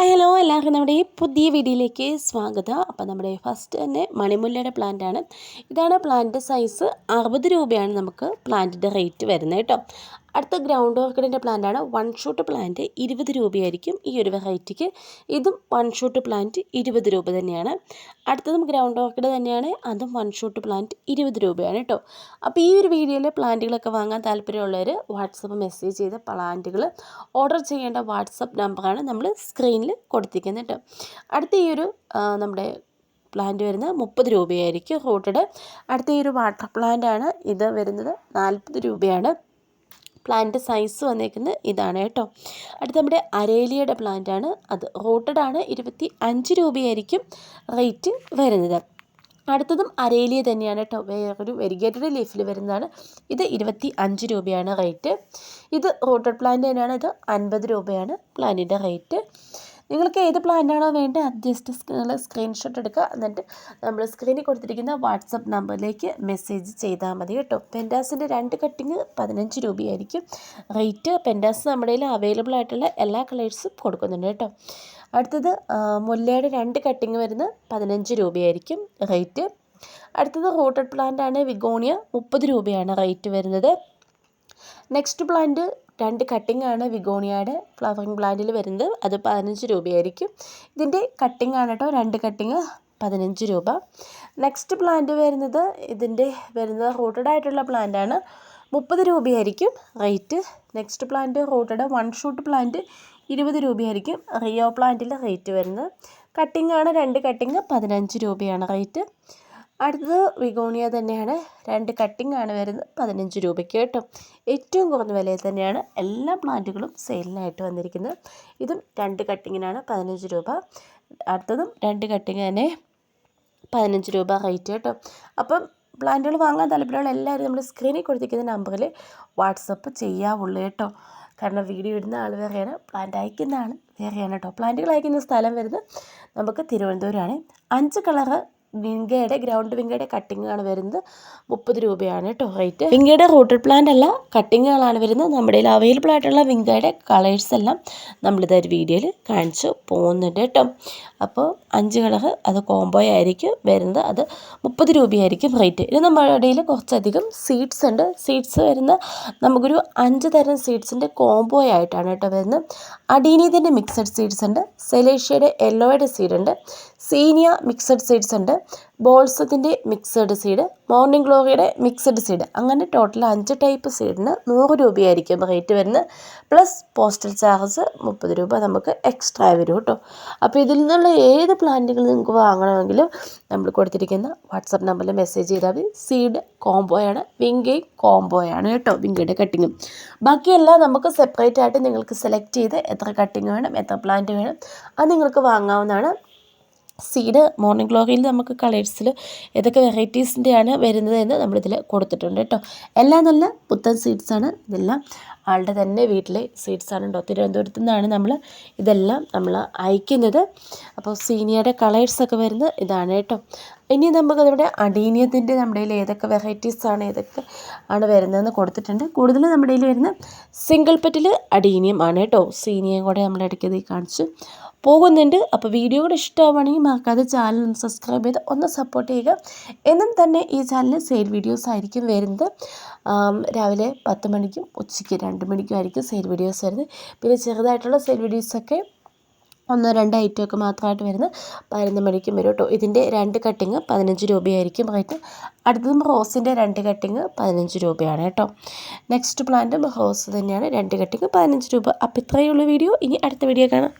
Hello എല്ലാവർക്കും നമ്മുടെ ഈ പുതിയ വീഡിയോയിലേക്ക് സ്വാഗതം. അപ്പോൾ നമ്മുടെ ഫസ്റ്റ് തന്നെ മണിമുല്ലയുടെ പ്ലാന്റ് ആണ്. ഇതാണ് പ്ലാന്റ് സൈസ് അറുപത് രൂപയാണ് നമുക്ക് പ്ലാന്റിന്റെ റേറ്റ് വരുന്നത് കേട്ടോ. അടുത്ത ഗ്രൗണ്ട് ഓർക്കിഡിന്റെ പ്ലാന്റ് ആണ് വൺ ഷൂട്ട് പ്ലാന്റ് ഇരുപത് രൂപയായിരിക്കും ഈ ഒരു വെറൈറ്റിക്ക് ഇതും വൺ ഷൂട്ട് പ്ലാന്റ് ഇരുപത് രൂപ തന്നെയാണ്. അടുത്തതും ഗ്രൗണ്ട് ഓർക്കിഡ് തന്നെയാണ് അതും വൺ ഷൂട്ട് പ്ലാന്റ് ഇരുപത് രൂപയാണ് കേട്ടോ അപ്പോൾ ഈ ഒരു വീഡിയോയിൽ പ്ലാന്റുകളൊക്കെ വാങ്ങാൻ താല്പര്യമുള്ളവർ വാട്സപ്പ് മെസ്സേജ് ചെയ്ത് പ്ലാന്റുകൾ ഓർഡർ ചെയ്യേണ്ട വാട്സപ്പ് നമ്പറാണ് നമ്മൾ സ്ക്രീനിൽ കൊടുത്തിരിക്കുന്നത് കേട്ടോ അടുത്ത ഈ ഒരു നമ്മുടെ പ്ലാന്റ് വരുന്നത് മുപ്പത് രൂപയായിരിക്കും റൂട്ടഡ് അടുത്ത ഈ ഒരു വാട്ടർ പ്ലാന്റ് ആണ് ഇത് വരുന്നത് നാൽപ്പത് രൂപയാണ്. പ്ലാന്റ് സൈസ് വന്നേക്കുന്നത് ഇതാണ് കേട്ടോ. അടുത്ത നമ്മുടെ അരേലിയുടെ പ്ലാന്റ് ആണ്. അത് റോട്ടഡ് ആണ്. ഇരുപത്തി അഞ്ച് രൂപയായിരിക്കും റേറ്റ് വരുന്നത്. അടുത്തതും അരേലിയ തന്നെയാണ് കേട്ടോ. വേറൊരു വെരിഗേറ്റഡ് ലീഫിൽ വരുന്നതാണ്. ഇത് ഇരുപത്തി അഞ്ച് രൂപയാണ് റേറ്റ് ഇത് റോട്ടഡ് പ്ലാന്റ് തന്നെയാണ്. ഇത് അൻപത് രൂപയാണ് പ്ലാന്റിന്റെ റേറ്റ് നിങ്ങൾക്ക് ഏത് പ്ലാനാണോ വേണ്ടത് അത് ജസ്റ്റ് നിങ്ങൾ സ്ക്രീൻഷോട്ട് എടുക്കുക. എന്നിട്ട് നമ്മൾ സ്ക്രീനിൽ കൊടുത്തിരിക്കുന്ന വാട്സപ്പ് നമ്പറിലേക്ക് മെസ്സേജ് ചെയ്താൽ മതി കേട്ടോ. പെൻഡാസിന്റെ രണ്ട് കട്ടിങ് പതിനഞ്ച് രൂപയായിരിക്കും. റേറ്റ് പെൻഡാസ് നമ്മുടെ കയ്യിൽ അവൈലബിൾ ആയിട്ടുള്ള എല്ലാ കളേഴ്സും കൊടുക്കുന്നുണ്ട് കേട്ടോ. അടുത്തത് മുല്ലയുടെ രണ്ട് കട്ടിങ് വരുന്നത് പതിനഞ്ച് രൂപയായിരിക്കും റേറ്റ് അടുത്തത് റോട്ടഡ് പ്ലാന്റ് ആണ് വിഗോണിയ മുപ്പത് രൂപയാണ് റേറ്റ് വരുന്നത്. നെക്സ്റ്റ് പ്ലാന്റ് രണ്ട് കട്ടിങ്ങാണ് വിഗോണിയയുടെ ഫ്ലവറിങ് പ്ലാന്റിൽ വരുന്നത്. അത് പതിനഞ്ച് രൂപയായിരിക്കും. ഇതിന്റെ കട്ടിങ്ങാണ് കേട്ടോ. രണ്ട് കട്ടിങ് പതിനഞ്ച് രൂപ. നെക്സ്റ്റ് പ്ലാന്റ് വരുന്നത് ഇതിന്റെ വരുന്നത് റൂട്ടഡ് ആയിട്ടുള്ള പ്ലാന്റ് ആണ്. മുപ്പത് രൂപയായിരിക്കും rate next plant rooted one shoot plant ഇരുപത് രൂപയായിരിക്കും റിയോ പ്ലാന്റിൽ റേറ്റ് വരുന്നത്. കട്ടിങ്ങാണ് രണ്ട് കട്ടിങ് പതിനഞ്ച് രൂപയാണ് റേറ്റ് അടുത്തത് വിഗോണിയ തന്നെയാണ്. രണ്ട് കട്ടിംഗ് ആണ് വരുന്നത്. പതിനഞ്ച് രൂപയ്ക്ക് കേട്ടോ. ഏറ്റവും കുറഞ്ഞ വിലയിൽ തന്നെയാണ് എല്ലാ പ്ലാന്റുകളും സെയിലിനായിട്ട് വന്നിരിക്കുന്നത്. ഇതും രണ്ട് കട്ടിങ്ങിനാണ് പതിനഞ്ച് രൂപ. അടുത്തതും രണ്ട് കട്ടിങ് തന്നെ പതിനഞ്ച് രൂപ റേറ്റ് കേട്ടോ. അപ്പം പ്ലാന്റുകൾ വാങ്ങാൻ താല്പര്യമുള്ള എല്ലാവരും നമ്മൾ സ്ക്രീനിൽ കൊടുത്തിരിക്കുന്ന നമ്പറിൽ വാട്സപ്പ് ചെയ്യാവുള്ളൂ കേട്ടോ. കാരണം വീഡിയോ ഇടുന്ന ആൾ വേറെയാണ് പ്ലാന്റ് അയക്കുന്ന ആൾ വേറെയാണ് കേട്ടോ. പ്ലാന്റുകൾ അയക്കുന്ന സ്ഥലം വരുന്നത് നമുക്ക് തിരുവനന്തപുരമാണ്. അഞ്ച് കളറ് വിങ്കയുടെ ഗ്രൗണ്ട് വിങ്കയുടെ കട്ടിങ്ങാണ് വരുന്നത്. മുപ്പത് രൂപയാണ് കേട്ടോ റേറ്റ് വിങ്കയുടെ റൂട്ടഡ് പ്ലാന്റ് അല്ല കട്ടിങ്ങുകളാണ് വരുന്നത്. നമ്മുടെ കയ്യിൽ അവൈലബിൾ ആയിട്ടുള്ള വിങ്കയുടെ കളേഴ്സ് എല്ലാം നമ്മളിത് ഒരു വീഡിയോയിൽ കാണിച്ചു പോകുന്നുണ്ട് കേട്ടോ അപ്പോൾ അഞ്ച് കളർ അത് കോംബോ ആയിരിക്കും വരുന്നത്. അത് മുപ്പത് രൂപയായിരിക്കും റേറ്റ് ഇത് നമ്മുടെ ഇടയിൽ കുറച്ചധികം സീഡ്സ് ഉണ്ട്. സീഡ്സ് വരുന്ന നമുക്കൊരു അഞ്ച് തരം സീഡ്സിന്റെ കോംബോ ആയിട്ടാണ് കേട്ടോ വരുന്നത്. അഡീനീതിന്റെ മിക്സഡ് സീഡ്സ് ഉണ്ട്. സെലേഷ്യയുടെ യെല്ലോയുടെ സീഡ് ഉണ്ട്. സീനിയ മിക്സഡ് സീഡ്സ് ഉണ്ട്. ബോൾസത്തിന്റെ മിക്സഡ് സീഡ് മോർണിംഗ് ഗ്ലോറിയുടെ മിക്സഡ് സീഡ്. അങ്ങനെ ടോട്ടൽ അഞ്ച് ടൈപ്പ് സീഡിന് നൂറ് രൂപയായിരിക്കും റേറ്റ് വരുന്നത്. പ്ലസ് പോസ്റ്റൽ ചാർജ് മുപ്പത് രൂപ നമുക്ക് എക്സ്ട്രാ വരും കേട്ടോ. അപ്പോൾ ഇതിൽ നിന്നുള്ള ഏത് പ്ലാന്റുകൾ നിങ്ങൾക്ക് വാങ്ങണമെങ്കിലും നമ്മൾ കൊടുത്തിരിക്കുന്ന വാട്സപ്പ് നമ്പറിൽ മെസ്സേജ് ചെയ്താൽ മതി. സീഡ് കോംബോയാണ് വിങ്കയും കോംബോയാണ് കേട്ടോ വിങ്കയുടെ കട്ടിങ്ങും ബാക്കിയെല്ലാം നമുക്ക് സെപ്പറേറ്റ് ആയിട്ട് നിങ്ങൾക്ക് സെലക്ട് ചെയ്ത് എത്ര കട്ടിങ് വേണം എത്ര പ്ലാന്റ് വേണം അത് നിങ്ങൾക്ക് വാങ്ങാവുന്നതാണ്. സീഡ് മോർണിംഗ് ഗ്ലോറിയിൽ നമുക്ക് കളേഴ്സിൽ ഏതൊക്കെ വെറൈറ്റീസിന്റെയാണ് വരുന്നത് എന്ന് നമ്മളിതിൽ കൊടുത്തിട്ടുണ്ട് കേട്ടോ. എല്ലാം നല്ല പുത്തൻ സീഡ്സാണ് ഇതെല്ലാം. ആളുടെ തന്നെ വീട്ടിലെ സീഡ്സാണ് കേട്ടോ തിരുവനന്തപുരത്തു നിന്നാണ് നമ്മൾ ഇതെല്ലാം നമ്മൾ അയക്കുന്നത്. അപ്പോൾ സീനിയയുടെ കളേഴ്സൊക്കെ വരുന്നത് ഇതാണ് കേട്ടോ ഇനി നമുക്ക് നമ്മുടെ അടീനിയത്തിന്റെ നമ്മുടെ കയ്യിൽ ഏതൊക്കെ വെറൈറ്റീസാണ് ഏതൊക്കെ ആണ് വരുന്നതെന്ന് കൊടുത്തിട്ടുണ്ട്. കൂടുതലും നമ്മുടെ കയ്യിൽ വരുന്ന സിംഗിൾ പെറ്റിൽ അടീനിയം ആണ് കേട്ടോ സീനിയം കൂടെ നമ്മൾ ഇടയ്ക്കത് കാണിച്ചു പോകുന്നുണ്ട്. അപ്പോൾ വീഡിയോ കൂടെ ഇഷ്ടമാവുകയാണെങ്കിൽ മറക്കാതെ ചാനൽ സബ്സ്ക്രൈബ് ചെയ്ത് ഒന്ന് സപ്പോർട്ട് ചെയ്യുക. എന്നും തന്നെ ഈ ചാനലിൽ സെയിൽ വീഡിയോസ് ആയിരിക്കും വരുന്നത്. രാവിലെ പത്ത് മണിക്കും ഉച്ചയ്ക്ക് രണ്ട് മണിക്കും ആയിരിക്കും സെയിൽ വീഡിയോസ് വരുന്നത്. പിന്നെ ചെറുതായിട്ടുള്ള സെയിൽ വീഡിയോസൊക്കെ ഒന്നോ രണ്ടോ ഐറ്റമൊക്കെ മാത്രമായിട്ട് വരുന്നത് പതിനൊന്ന് മണിക്കും വരും കേട്ടോ. ഇതിന്റെ രണ്ട് കട്ടിങ് പതിനഞ്ച് രൂപയായിരിക്കും റേറ്റ്. അടുത്തതും റോസിന്റെ രണ്ട് കട്ടിങ് പതിനഞ്ച് രൂപയാണ് കേട്ടോ. നെക്സ്റ്റ് പ്ലാന്റും റോസ് തന്നെയാണ് രണ്ട് കട്ടിങ് പതിനഞ്ച് രൂപ. അപ്പോൾ ഇത്രയേ ഉള്ളൂ വീഡിയോ ഇനി അടുത്ത വീഡിയോ കാണാം.